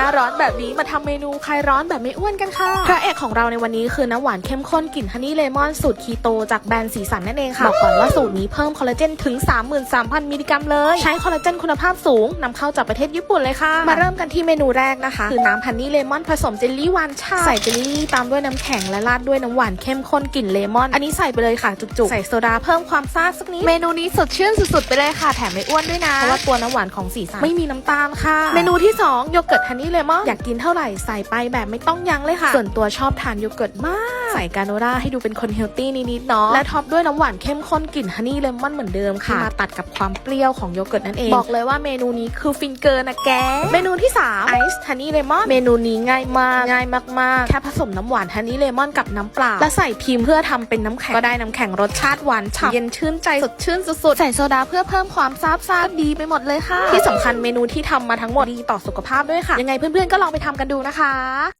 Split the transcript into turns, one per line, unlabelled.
น้าร้อนแบบนี้มาทำเมนูคลายร้อนแบบไม่อ้วนกันค่ะพระเอกของเราในวันนี้คือน้ำหวานเข้มข้นกลิ่นฮันนี่เลมอนสูตรคีโตจากแบรนด์สีสันนั่นเองค่ะบอกก่อนว่าสูตรนี้เพิ่มคอลลาเจนถึง 33,000 มิลลิกรัมเลย ใช้คอลลาเจนคุณภาพสูงนำเข้าจากประเทศญี่ปุ่นเลยค่ะ มาเริ่มกันที่เมนูแรกนะคะ คือน้ำฮันนี่เลมอนผสมเจลลี่หวานชาใส่เจลลี่ตามด้วยน้ำแข็งและราดด้วยน้ำหวานเข้มข้นกลิ่นเลมอน อันนี้ใส่ไปเลยค่ะจุกๆใส่โซดาเพิ่มความซ่าสักนิดเมนูนี้สดชื่นสุดๆไปเลยค่ะแถมไม่อ้วนด้วยนะเพราะว่าตัวน้ำหวานของสีสันไม่มีน้ำตาลค่ะ เมนูที่2โยเกิร์ตฮันนี่เลมอนอยากกินเท่าไหร่ใส่ไปแบบไม่ต้องยั้งเลยค่ะ ส่วนตัวชอบทานโยเกิร์ตมากใส่กาโนราให้ดูเป็นคนเฮลตี้นิดๆเนาะและท็อปด้วยน้ำหวานเข้มข้นกลิ่นฮันนี่เลมอนเหมือนเดิมค่ะที่มาตัดกับความเปรี้ยวของโยเกิร์ตนั่นเอง บอกเลยว่าเมนูนี้คือฟินเกินนะแก เมนูที่3ไอซ์ฮันนี่เลมอนเมนูนี้ง่ายมากง่ายมากๆ แค่ผสมน้ำหวานฮันนี่เลมอนกับน้ำเปล่าและใส่พิมพ์เพื่อทำเป็นน้ำแข็งก็ได้น้ำแข็งรสชาติหวานฉ่ำเย็นชื่นใจสดชื่นสุดๆใส่โซดาเพื่อเพิ่มความซาบซ่าดีไปหมดเลยค่ะ ที่สำคัญเมนูที่ทำมาทั้งหมดดีต่อสุขภาพด้วยค่ะ ยังไงเพื่อนๆก็ลองไปทำกันดูนะคะ